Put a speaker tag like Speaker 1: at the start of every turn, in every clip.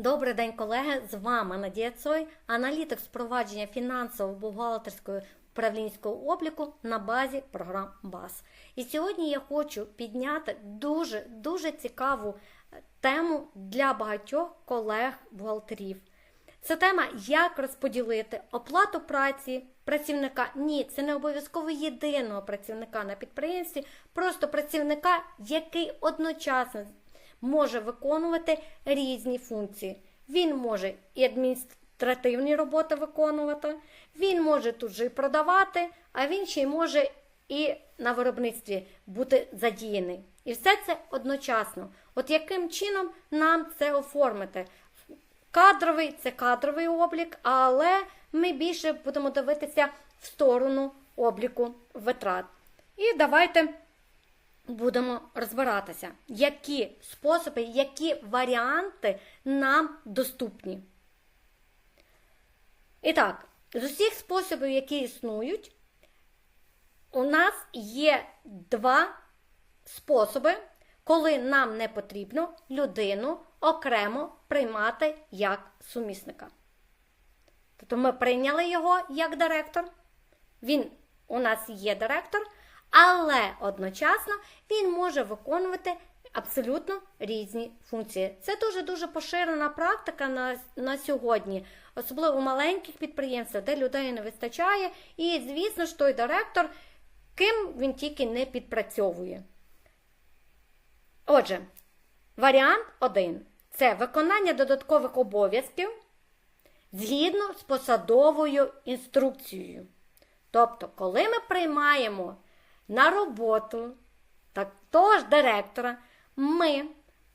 Speaker 1: Добрий день, колеги! З вами Надія Цой, аналітик з провадження фінансово-бухгалтерського управлінського обліку на базі програм БАС. І сьогодні я хочу підняти дуже дуже цікаву е, тему для багатьох колег-бухгалтерів. Це тема, як розподілити оплату праці працівника. Ні, це не обов'язково єдиного працівника на підприємстві, просто працівника, який одночасно може виконувати різні функції. Він може і адміністративні роботи виконувати, він може тут же і продавати, а він ще й може і на виробництві бути задіяний. І все це одночасно. От яким чином нам це оформити? Кадровий це кадровий облік, але ми більше будемо дивитися в сторону обліку витрат. І давайте будемо розбиратися, які способи, які варіанти нам доступні. І так, з усіх способів, які існують, у нас є два способи, коли нам не потрібно людину окремо приймати як сумісника. Тобто ми прийняли його як директор, він у нас є директор, але одночасно він може виконувати абсолютно різні функції. Це дуже-дуже поширена практика на, на сьогодні, особливо у маленьких підприємствах, де людей не вистачає. І, звісно ж, той директор, ким він тільки не підпрацьовує. Отже, варіант 1 це виконання додаткових обов'язків згідно з посадовою інструкцією. Тобто, коли ми приймаємо на роботу так, того директора, ми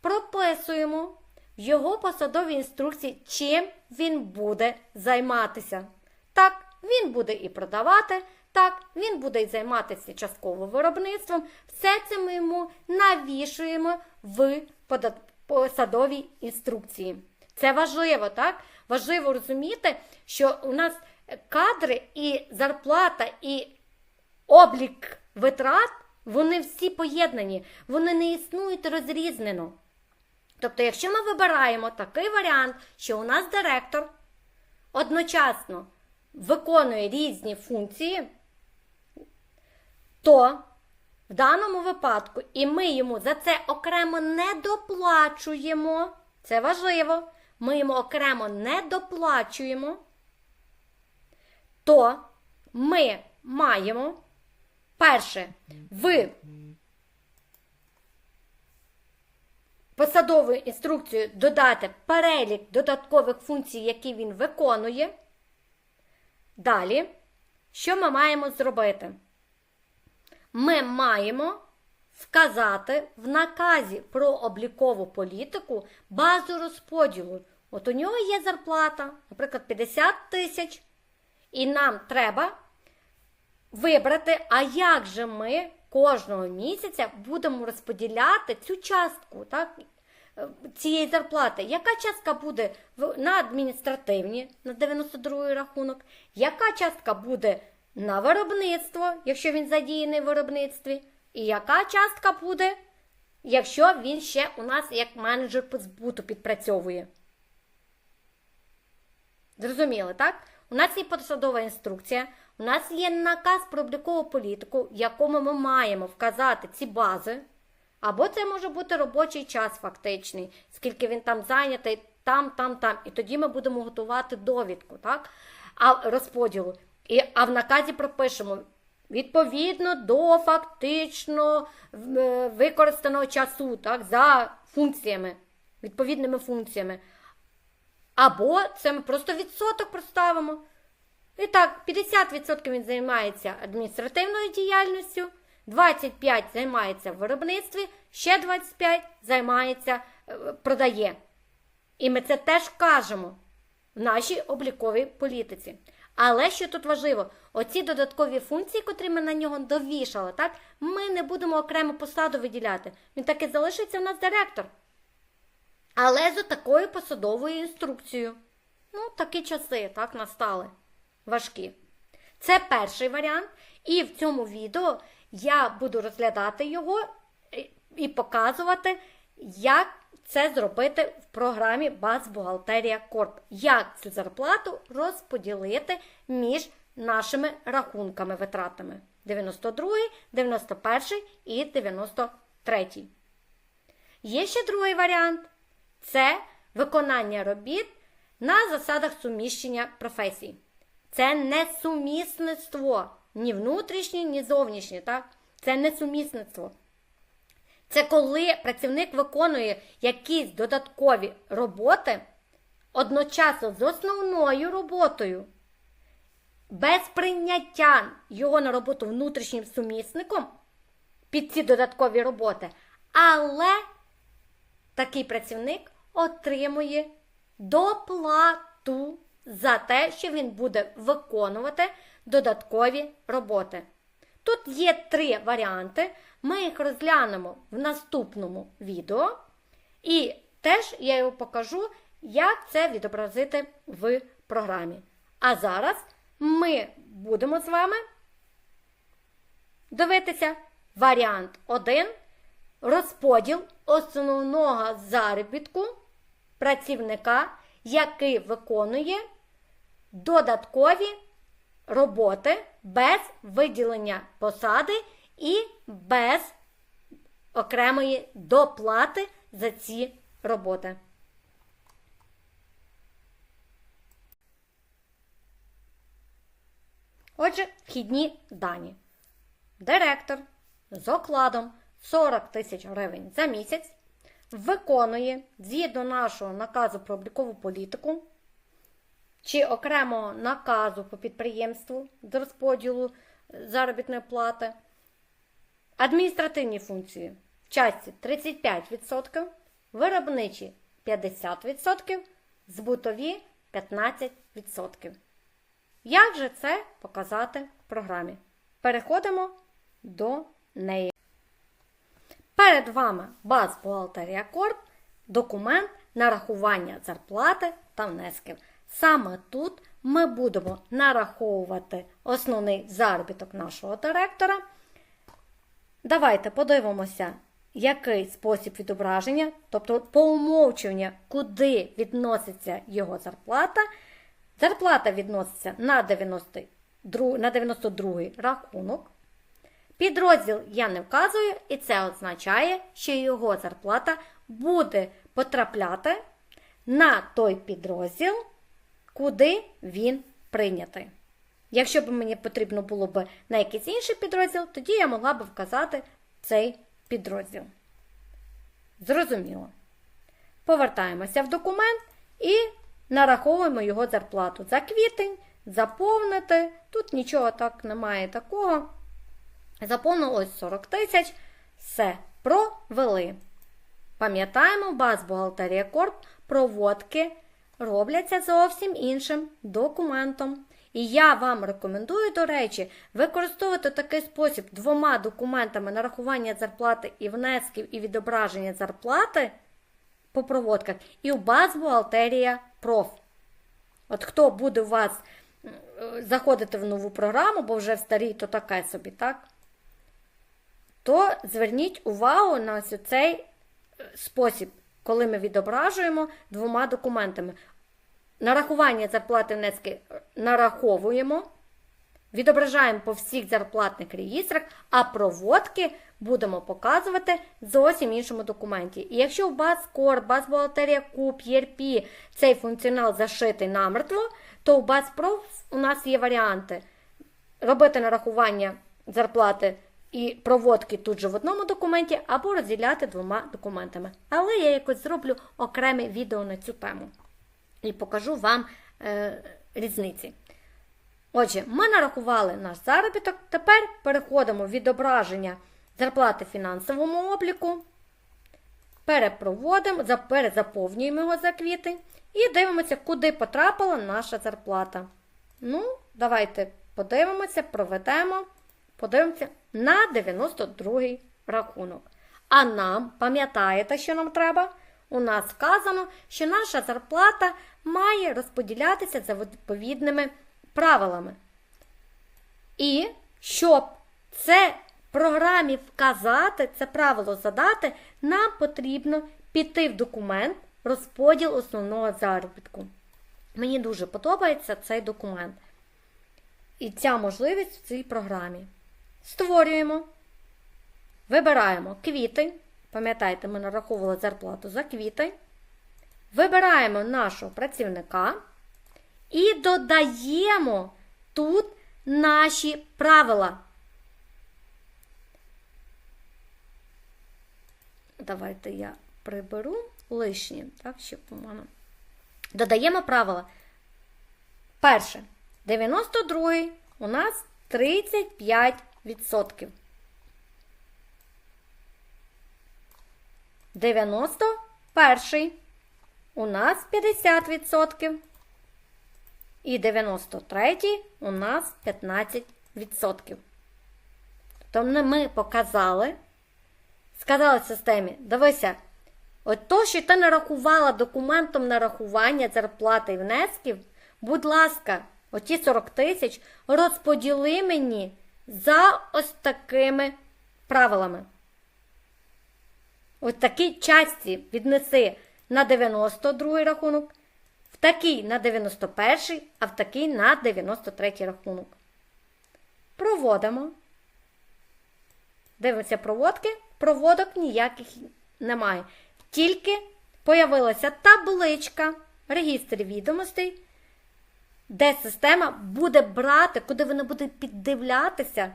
Speaker 1: прописуємо в його посадовій інструкції, чим він буде займатися. Так, він буде і продавати, так, він буде і займатися частково виробництвом. Все це ми йому навішуємо в посадовій інструкції. Це важливо, так? Важливо розуміти, що у нас кадри і зарплата, і облік витрат, вони всі поєднані, вони не існують розрізнено. Тобто, якщо ми вибираємо такий варіант, що у нас директор одночасно виконує різні функції, то в даному випадку, і ми йому за це окремо не доплачуємо, це важливо, ми йому окремо не доплачуємо, то ми маємо перше в посадову інструкцію додати перелік додаткових функцій, які він виконує. Далі, що ми маємо зробити? Ми маємо вказати в наказі про облікову політику базу розподілу. От у нього є зарплата, наприклад, 50 тисяч, і нам треба вибрати, а як же ми кожного місяця будемо розподіляти цю частку так, цієї зарплати. Яка частка буде на адміністративні, на 92 рахунок, яка частка буде на виробництво, якщо він задіяний в виробництві, і яка частка буде, якщо він ще у нас як менеджер по збуту підпрацьовує. Зрозуміли, так? У нас є посадова інструкція, у нас є наказ про облікову політику, в якому ми маємо вказати ці бази. Або це може бути робочий час фактичний, скільки він там зайнятий, там, там, там. І тоді ми будемо готувати довідку, так? А розподілу. І, А в наказі пропишемо відповідно до фактично е, використаного часу, так, за функціями, відповідними функціями. Або це ми просто відсоток проставимо. І так, 50% він займається адміністративною діяльністю, 25% займається в виробництві, ще 25% займається, е, продає. І ми це теж кажемо в нашій обліковій політиці. Але що тут важливо, оці додаткові функції, котрі ми на нього довішали, так, ми не будемо окремо посаду виділяти. Він таки залишиться у нас директор. Але з такою посадовою інструкцією. Ну, такі часи так настали важкі. Це перший варіант. І в цьому відео я буду розглядати його і показувати, як це зробити в програмі Базбухгалтерія Корп. Як цю зарплату розподілити між нашими рахунками витратами 92, 91 і 93. Є ще другий варіант це виконання робіт на засадах суміщення професій. Це не сумісництво, ні внутрішнє, ні зовнішнє. Так? Це не сумісництво. Це коли працівник виконує якісь додаткові роботи одночасно з основною роботою, без прийняття його на роботу внутрішнім сумісником під ці додаткові роботи. Але такий працівник отримує доплату за те, що він буде виконувати додаткові роботи. Тут є три варіанти. Ми їх розглянемо в наступному відео. І теж я його покажу, як це відобразити в програмі. А зараз ми будемо з вами дивитися варіант 1. Розподіл основного заробітку працівника, який виконує додаткові роботи без виділення посади і без окремої доплати за ці роботи. Отже, вхідні дані. Директор з окладом 40 тисяч гривень за місяць виконує згідно нашого наказу про облікову політику чи окремого наказу по підприємству з розподілу заробітної плати, адміністративні функції в часті 35%, виробничі 50%, збутові 15%. Як же це показати в програмі? Переходимо до неї. Перед вами баз бухгалтерія Корп, документ нарахування зарплати та внесків. Саме тут ми будемо нараховувати основний заробіток нашого директора. Давайте подивимося, який спосіб відображення, тобто по умовчуванню, куди відноситься його зарплата. Зарплата відноситься на 92, на 92 рахунок. Підрозділ я не вказую, і це означає, що його зарплата буде потрапляти на той підрозділ, куди він прийнятий. Якщо б мені потрібно було б на якийсь інший підрозділ, тоді я могла б вказати цей підрозділ. Зрозуміло. Повертаємося в документ і нараховуємо його зарплату. За квітень, заповнити. Тут нічого так немає такого. Заповнилось 40 тисяч. Все, провели. Пам'ятаємо, баз бухгалтерія Корп проводки робляться зовсім іншим документом. І я вам рекомендую, до речі, використовувати такий спосіб двома документами нарахування зарплати і внесків і відображення зарплати по проводках, і у баз бухгалтерія проф. От хто буде у вас заходити в нову програму, бо вже в старій, то таке собі, так? То зверніть увагу на цей спосіб, коли ми відображуємо двома документами. Нарахування зарплати внески нараховуємо, відображаємо по всіх зарплатних реєстрах, а проводки будемо показувати в зовсім іншому документі. І якщо в BazCore, BazBuhalteria Куб, ERP цей функціонал зашитий намертво, то у BazPro у нас є варіанти робити нарахування зарплати і проводки тут же в одному документі, або розділяти двома документами. Але я якось зроблю окреме відео на цю тему і покажу вам е, різниці. Отже, ми нарахували наш заробіток. Тепер переходимо в відображення зарплати фінансовому обліку. Перепроводимо, перезаповнюємо його за квітень і дивимося, куди потрапила наша зарплата. Ну, давайте подивимося, проведемо, подивимося на 92 рахунок. А нам, пам'ятаєте, що нам треба? У нас сказано, що наша зарплата має розподілятися за відповідними правилами. І щоб це програмі вказати, це правило задати, нам потрібно піти в документ розподіл основного заробітку. Мені дуже подобається цей документ. І ця можливість в цій програмі. Створюємо, вибираємо квітень. Пам'ятаєте, ми нараховували зарплату за квітень. Вибираємо нашого працівника і додаємо тут наші правила. Давайте я приберу лишнє, так, щоб у мене. Додаємо правила. Перше. 92 у нас 35%. 91 у нас 50%. І 93 у нас 15%. Тобто ми показали, сказали системі, дивися, от то, що ти нарахувала документом нарахування зарплати і внесків, будь ласка, оті 40 тисяч розподіли мені за ось такими правилами. Ось такій часті віднеси на 92 рахунок, в такий на 91, а в такий на 93 рахунок. Проводимо. Дивимося проводки. Проводок ніяких немає. Тільки появилася табличка регістр відомостей, де система буде брати, куди вона буде піддивлятися,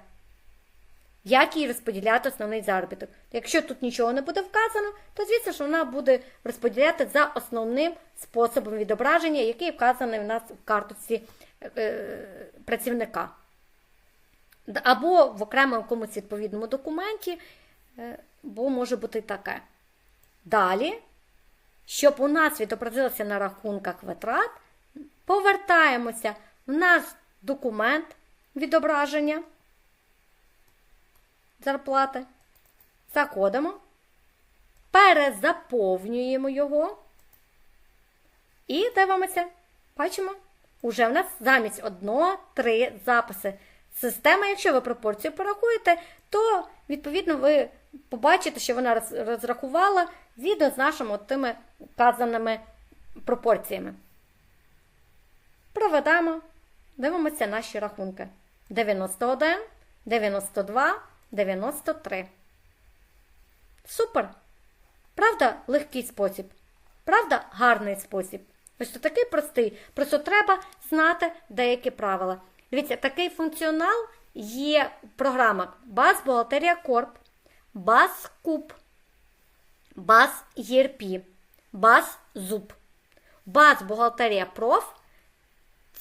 Speaker 1: як їй розподіляти основний заробіток. Якщо тут нічого не буде вказано, то звісно, що вона буде розподіляти за основним способом відображення, який вказаний в нас в карточці е, працівника. Або в окремому якомусь відповідному документі, е, бо може бути таке. Далі, щоб у нас відобразилося на рахунках витрат, повертаємося в наш документ відображення зарплати. Заходимо, перезаповнюємо його і дивимося. Бачимо, уже в нас замість одного три записи. Система, якщо ви пропорцію порахуєте, то, відповідно, ви побачите, що вона розрахувала згідно з нашими тими вказаними пропорціями. Проведемо, дивимося наші рахунки. 91, 92, 93. Супер! Правда, легкий спосіб. Правда, гарний спосіб. Ось такий простий. Просто треба знати деякі правила. Дивіться, такий функціонал є в програмах Баз Бухгалтерія Корп, Баз Куб, Баз ЄРП, Баз Зуб, Баз Бухгалтерія Проф.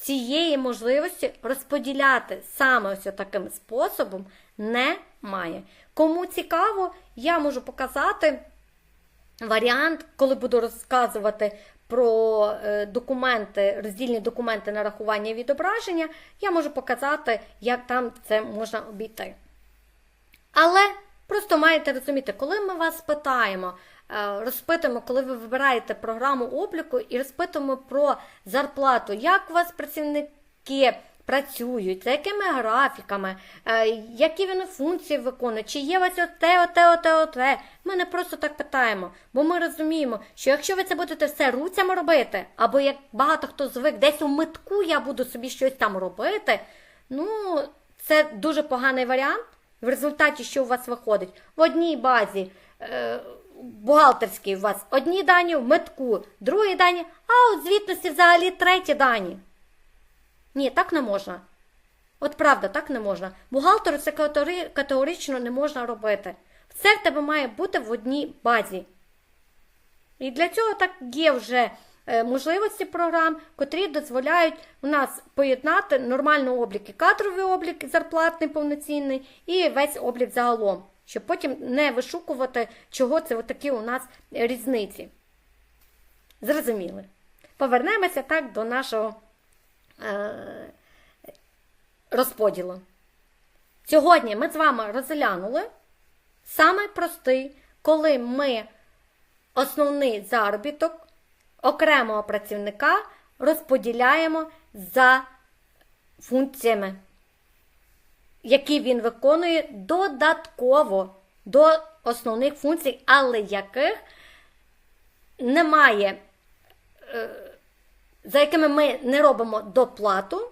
Speaker 1: Цієї можливості розподіляти саме ось таким способом немає. Кому цікаво, я можу показати варіант, коли буду розказувати про е, документи, роздільні документи нарахування відображення, я можу показати, як там це можна обійти. Але просто маєте розуміти, коли ми вас питаємо, розпитуємо, коли ви вибираєте програму обліку і розпитуємо про зарплату, як у вас працівники працюють, за якими графіками, е, які вони функції виконують, чи є у вас оте, оте, оте, оте. Ми не просто так питаємо, бо ми розуміємо, що якщо ви це будете все руцями робити, або як багато хто звик, десь у митку я буду собі щось там робити, ну, це дуже поганий варіант. В результаті, що у вас виходить? В одній базі. Е Бухгалтерській у вас одні дані, в метку, другі дані, а у звітності взагалі треті дані. Ні, так не можна. От правда, так не можна. Бухгалтеру це категорично не можна робити. Все в тебе має бути в одній базі. І для цього так є вже е, можливості програм, котрі дозволяють у нас поєднати нормальний облік і кадровий облік, зарплатний повноцінний, і весь облік загалом, щоб потім не вишукувати, чого це такі у нас різниці. Зрозуміли. Повернемося так до нашого. Е, розподілу. Сьогодні ми з вами розглянули саме простий, коли ми основний заробіток окремого працівника розподіляємо за функціями, які він виконує додатково до основних функцій, але яких немає, е, за якими ми не робимо доплату,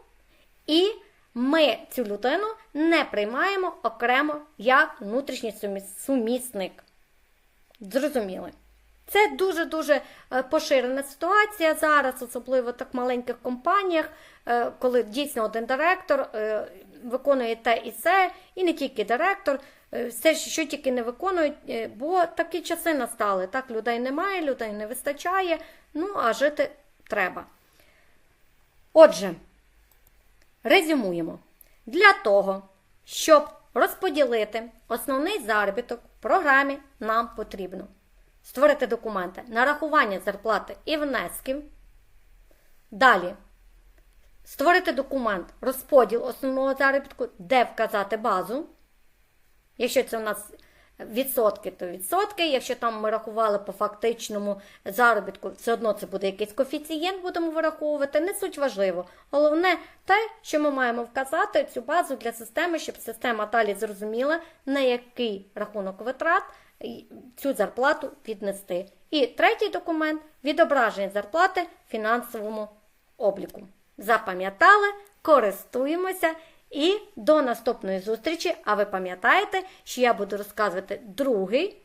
Speaker 1: і ми цю людину не приймаємо окремо як внутрішній сумісник. Зрозуміли? Це дуже-дуже е, поширена ситуація зараз, особливо в так маленьких компаніях, е, коли дійсно один директор виконує те і це, і не тільки директор, е, все, що тільки не виконують, е, бо такі часи настали. Так, людей немає, людей не вистачає, ну а жити треба. Отже, резюмуємо. Для того, щоб розподілити основний заробіток в програмі, нам потрібно створити документи нарахування зарплати і внесків. Далі створити документ розподіл основного заробітку, де вказати базу. Якщо це у нас відсотки, то відсотки. Якщо там ми рахували по фактичному заробітку, все одно це буде якийсь коефіцієнт, будемо вираховувати. Не суть важливо. Головне те, що ми маємо вказати цю базу для системи, щоб система далі зрозуміла, на який рахунок витрат цю зарплату віднести. І третій документ відображення зарплати фінансовому обліку. Запам'ятали, користуємося і до наступної зустрічі. А ви пам'ятаєте, що я буду розказувати другий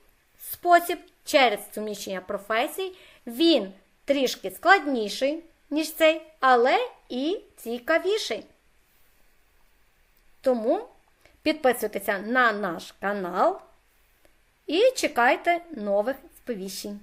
Speaker 1: спосіб через суміщення професій. Він трішки складніший, ніж цей, але і цікавіший. Тому підписуйтеся на наш канал і чекайте нових сповіщень.